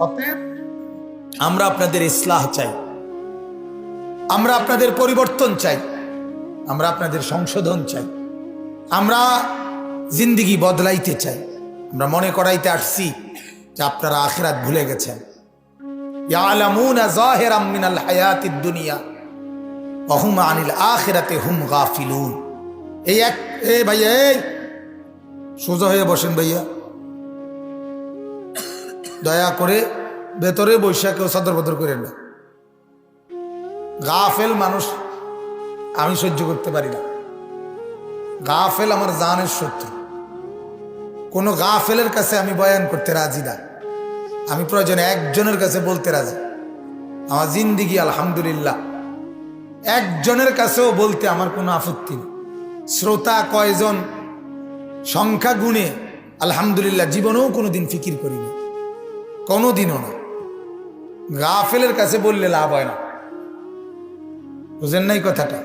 অতএব আমরা আপনাদের ইসলাহ চাই। আমরা আপনাদের পরিবর্তন চাই। আমরা আপনাদের সংশোধন চাই। আমরা জিন্দিগি বদলাইতে চাই। আমরা মনে করাইতে আসছি যে আপনারা আখেরাত ভুলে গেছেন। এই এক এ ভাইয়া, এই। সোজা হয়ে বসেন ভাইয়া। দয়া করে ভেতরে বৈশা কেউ সদর বদর করেন না। গাফেল মানুষ আমি সহ্য করতে পারি না। গাফেল আমার জানের শত্রু। কোনো গাফেলের কাছে আমি বয়ান করতে রাজি না। আমি প্রয়োজনে একজনের কাছে বলতে রাজি। আমার জিন্দিগি আলহামদুলিল্লাহ। একজনের কাছেও বলতে আমার কোনো আপত্তি নেই। শ্রোতা কয়জন? সংখ্যা গুণে আলহামদুলিল্লাহ জীবনেও কোনো দিন ফিকির করিনি। কোনো দিনও না। গাফেলের কাছে বললে লাভ হয় না। বুঝেন নাই কথাটা?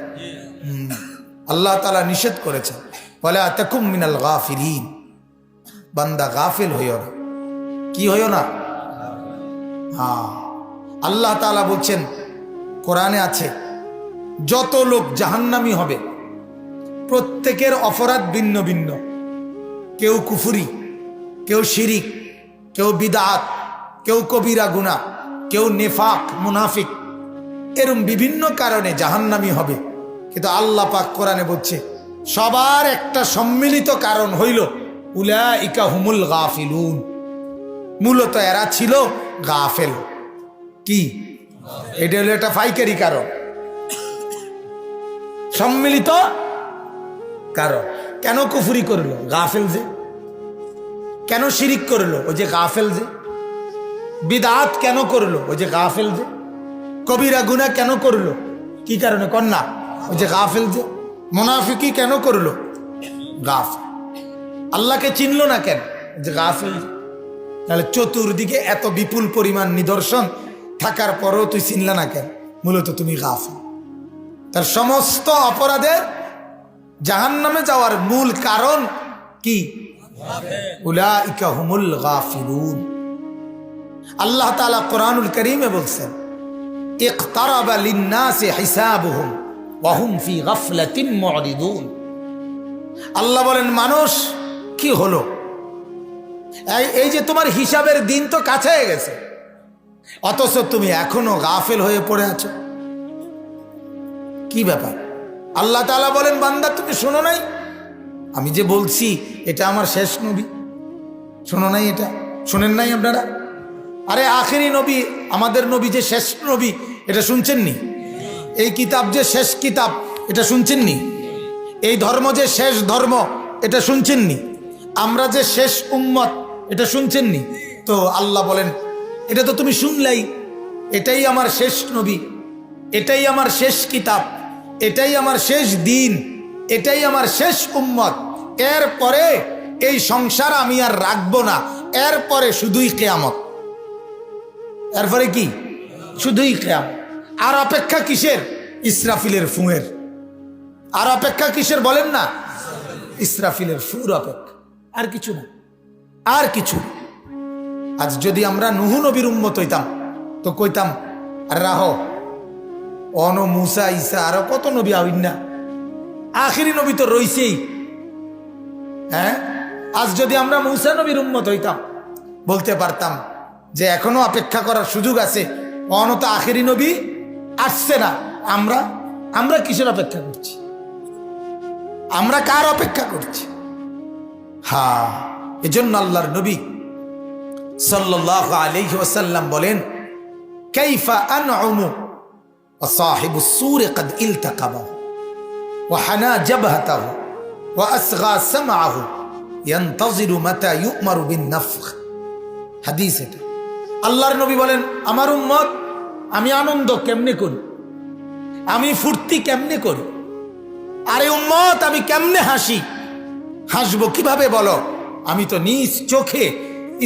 আল্লাহ তালা নিষেধ করেছেন বলে আতকুম মিনাল গাফিরিন বান্দা গাফেল হইও না। কি হইও না? হ্যাঁ। আল্লাহ তালা বলছেন, কোরআনে আছে, যত লোক জাহান্নামি হবে, প্রত্যেকের অপরাধ ভিন্ন ভিন্ন। কেউ কুফুরি, কেউ শিরিক, কেউ বিদাত কেউ কবিরা গুনা কেউ নেফাক, মুনাফিক। এরম বিভিন্ন কারণে জাহান্নামি হবে। কিন্তু আল্লাহ পাক কোরআনে বলছে, সবার একটা সম্মিলিত কারণ হইল উলা ইকা হুমুল গাফিলুন। মূলত এরা ছিল গাফেল। কি? এটা হলো একটা ফাইকারি কারণ। সম্মিলিত কারণ। কেন কুফুরি করল? গাফেল যে। কেন শিরিক করল? ওই যে গাফেল যে। বিদাত কেন করল? ওই যে গাফেল যে। কবিরা গুনা কেন করল? কি কারণে? কন্যা। ওই যে গাফেল যে। মোনাফিকি কেন করল? গাফ আল্লাহকে চিনলো না কেন? যে গাফেল তাহলে চতুর্দিকে এত বিপুল পরিমাণ নিদর্শন থাকার পরও তুই চিনলা না কেন? মূলত তুমি গাফেল। তার সমস্ত অপরাধের জাহান্নামে যাওয়ার মূল কারণ কি? উলাইকা হুমুল গাফিলুন। আল্লাহ তালা কোরআনুল করিমে বলছেন আল্লাহ বলেন, মানুষ, কি হলো? এই যে তোমার হিসাবের দিন তো কাছে গেছে। অথচ তুমি এখনও গাফেল হয়ে পড়ে আছো। কি ব্যাপার? আল্লাহ তালা বলেন, বান্দা, তুমি শোনো নাই? আমি যে বলছি, এটা আমার শেষ নবী। শোনো নাই এটা? শোনেন নাই আপনারা? আরে আখেরি নবী, আমাদের নবী যে শেষ নবী, এটা শুনছেননি এই কিতাব যে শেষ কিতাব, এটা শুনছেননি এই ধর্ম যে শেষ ধর্ম, এটা শুনছেননি আমরা যে শেষ উম্মত, এটা শুনছেননি তো আল্লাহ বলেন, এটা তো তুমি শুনলাই, এটাই আমার শেষ নবী, এটাই আমার শেষ কিতাব, এটাই আমার শেষ দিন, এটাই আমার শেষ উম্মত, এরপরে এই সংসার আমি আর রাখব না, এরপরে শুধুই কেয়ামত। এরপরে কি? শুধুই কেয়াম আর অপেক্ষা কিসের? ইসরাফিলের ফুঁয়ের। আর অপেক্ষা কিসের বলেন না? ইসরাফিলের ফুর অপেক্ষা। আর কিছু না। আর কিছু আজ যদি আমরা নুহু নবীর উম্মত হইতাম, তো কইতাম, আর রাহ, অন মুসা ইসা আরও কত নবী আইন না? আখিরি নবী তো রইছেই। হ্যাঁ? আজ যদি আমরা মুসা নবীর উম্মত হইতাম, বলতে পারতাম যে এখনো অপেক্ষা করার সুযোগ আছে অন তো আখেরি নবী আসছে না আমরা আমরা কিসের অপেক্ষা করছি আমরা কার অপেক্ষা করছি হ্যাঁ এজন্য আল্লাহর নবী সাল্লাহ আলাইহি ওয়াসাল্লাম বলেন কাইফা আনউমু وصاحب السور قد التقمه وحنى جبهته وأسغى سمعه ينتظر متى يؤمر بالنفخ হাদিস এটা আল্লাহর নবী বলেন, আমার উম্মত, আমি আনন্দ কেমনে করি? আমি ফুর্তি কেমনে করি? আরে উম্মত, আমি কেমনে হাসি? হাসবো কীভাবে বলো? আমি তো নিজ চোখে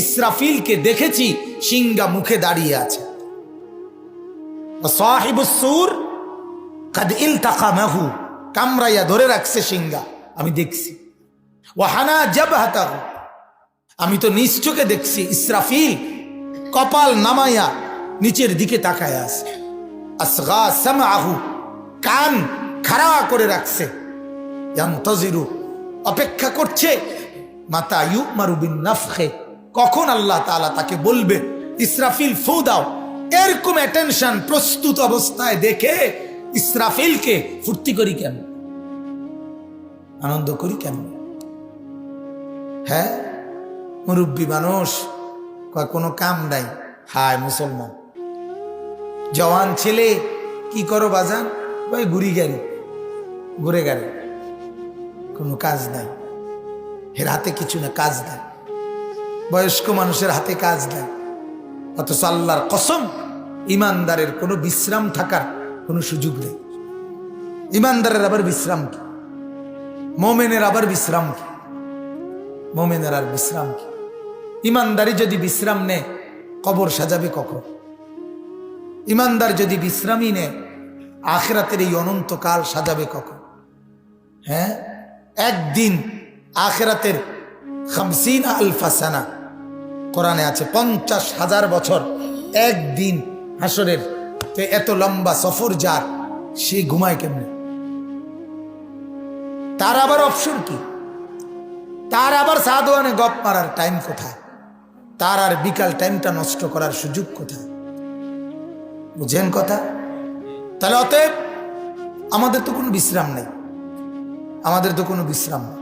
ইসরাফিলকে দেখেছি, সিংহা মুখে দাঁড়িয়ে আছে। সাহিবুসুর কাদ ইলতাকামাহু কামরাইয়া ধরে রাখছে সিংহা, আমি দেখছি। ওয়াহানা জাবহাতাহু, আমি তো নিজ চোখে দেখছি ইসরাফিল কপাল নামাইয়া নিচের দিকে তাকায় আছে। আসগা সামাহু কান খাড়া করে রাখছে। ইয়ান্তজিরু, অপেক্ষা করছে, মাতা ইউ মারুবিন নাফখে, কখন আল্লাহ তাআলা তাকে বলবে, ইসরাফিল ফু দাও। এরকম অ্যাটেনশন প্রস্তুত অবস্থায় দেখে ইসরাফিলকে ফুর্তি করি কেন? আনন্দ করি কেন? হ্যাঁ মুরব্বী মানুষ কোনো কাম নাই। হায় মুসলমান। জওয়ান ছেলে, কি করো বাজান? ভাই ঘুরি গাড়ি। ঘুরে গাড়ি। কোনো কাজ নাই। এর হাতে কিছু না, কাজ নাই। বয়স্ক মানুষের হাতে কাজ নাই। অথচ আল্লাহর কসম, ইমানদারের কোনো বিশ্রাম থাকার কোনো সুযোগ নেই। ইমানদারের আবার বিশ্রাম কি? মোমেনের আবার বিশ্রাম কি? মোমেনের আর বিশ্রাম কি? ইমানদারি যদি বিশ্রাম নেয় কবর সাজাবে কখন? ইমানদার যদি বিশ্রামই নেয় আখেরাতের এই অনন্তকাল সাজাবে কখন? হ্যাঁ? একদিন আখেরাতের খামসিন আলফাসানা, কোরআনে আছে পঞ্চাশ হাজার বছর একদিন হাসরের তো এত লম্বা সফর যার, সে ঘুমায় কেমনে? তার আবার অপশন কি? তার আবার সাদোয়ানে গপ মারার টাইম কোথায়? তার আর বিকাল টাইমটা নষ্ট করার সুযোগ কোথায়? বুঝেন কথা? তাহলে অতএব আমাদের তো কোনো বিশ্রাম নেই। আমাদের তো কোনো বিশ্রাম নেই।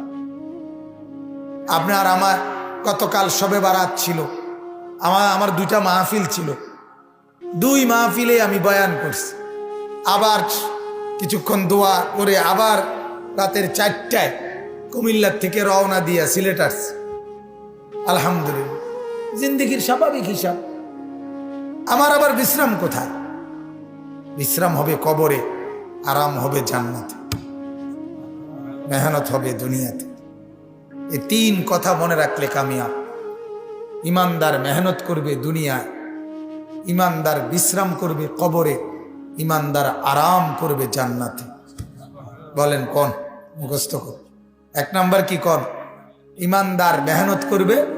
আপনার আমার গতকাল সবে বারাত ছিল। আমার আমার দুইটা মাহফিল ছিল। দুই মাহফিলে আমি বয়ান করছি। আবার কিছুক্ষণ দোয়া করে আবার রাতের চারটায় কুমিল্লার থেকে রওনা দিয়া সিলেট আলহামদুলিল্লাহ। জিন্দিগির স্বাভাবিক হিসাব। আমার আবার বিশ্রাম কোথায়? বিশ্রাম হবে কবরে, আরাম হবে জান্নাতে। মেহনত হবে দুনিয়াতে। এই তিন কথা মনে রাখলে কামিয়াব। ইমানদার মেহনত করবে দুনিয়ায়, ইমানদার বিশ্রাম করবে কবরে, ইমানদার আরাম করবে জান্নাতে। বলেন, কোন? মুখস্থ কর। এক নাম্বার কি কর ইমানদার মেহনত করবে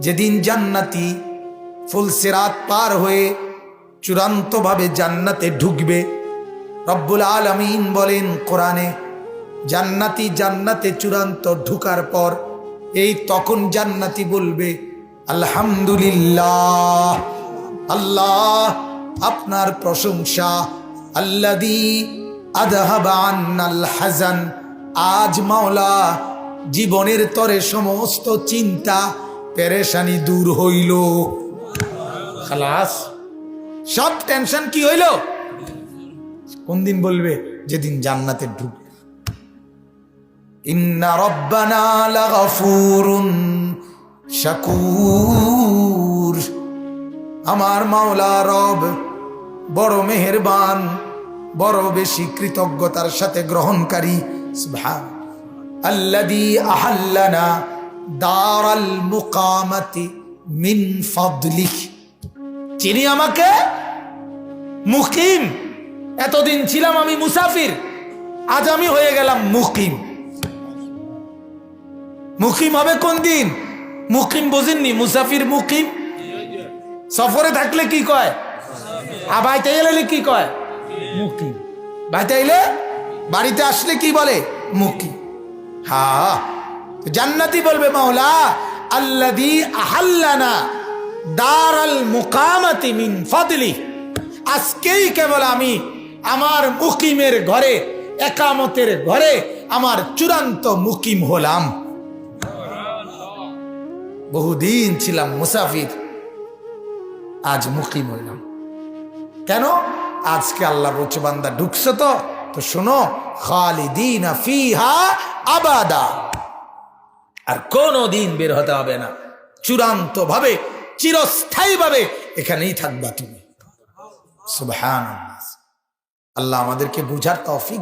যেদিন জান্নাতি ফুলসিরাত পার হয়ে চূড়ান্তভাবে জান্নাতে ঢুকবে, রব্বুল আলমিন বলেন কোরআনে, জান্নাতি জান্নাতে চূড়ান্ত ঢুকার পর এই তখন জান্নাতি বলবে, আলহামদুলিল্লাহ, আল্লাহ আপনার প্রশংসা আল্লাদি আদহাবান্নাল হাজান আজ মাওলা জীবনের তরে সমস্ত চিন্তা পেরেশানি দূর হইল। খালাস, সব টেনশন কি হইল? কোন দিন বলবে? যেদিন জান্নাতে ঢুকবে। ইন্না রব্বানা লাগাফুরুন শাকুর। আমার মাওলা রব বড় মেহেরবান, বড় বেশি কৃতজ্ঞতার সাথে গ্রহণকারী। আল্লাযী আহাল্লানা দারাল মুকামাতি মিন ফাদলিহ চিনি আমাকে? মুকিম। এতদিন ছিলাম আমি মুসাফির। আজ আমি হয়ে গেলাম মুকিম। মুকিম হবে কোন দিন? মুকিম বোঝেননি, মুসাফির মুকিম? সফরে থাকলে কি কয়? আর বাড়িতে এলে কি কয়? মুকিম। বাড়িতে এলে বাড়িতে আসলে কি বলে? মুকিম। হা জান্নাতি বলবে মাওলা আল্লাদি আহাল্লানা দারাল মুকামাতি মিন ফদলি। আজকেই কেবল আমি আমার মুকিমের ঘরে, একামতের ঘরে আমার চূড়ান্ত মুকিম হলাম। বহুদিন ছিলাম মুসাফির, আজ মুকিম হইলাম কেন? আজকে আল্লাহ বলছে, বান্দা ঢুকছো তো তো শোনো, খালিদিন ফিহা আবাদা। আর কোনো দিন বের হতে হবে না। চূড়ান্ত ভাবে চিরস্থায়ী ভাবে এখানেই থাকবা তুমি। আল্লাহ আমাদেরকে বুঝার তফিক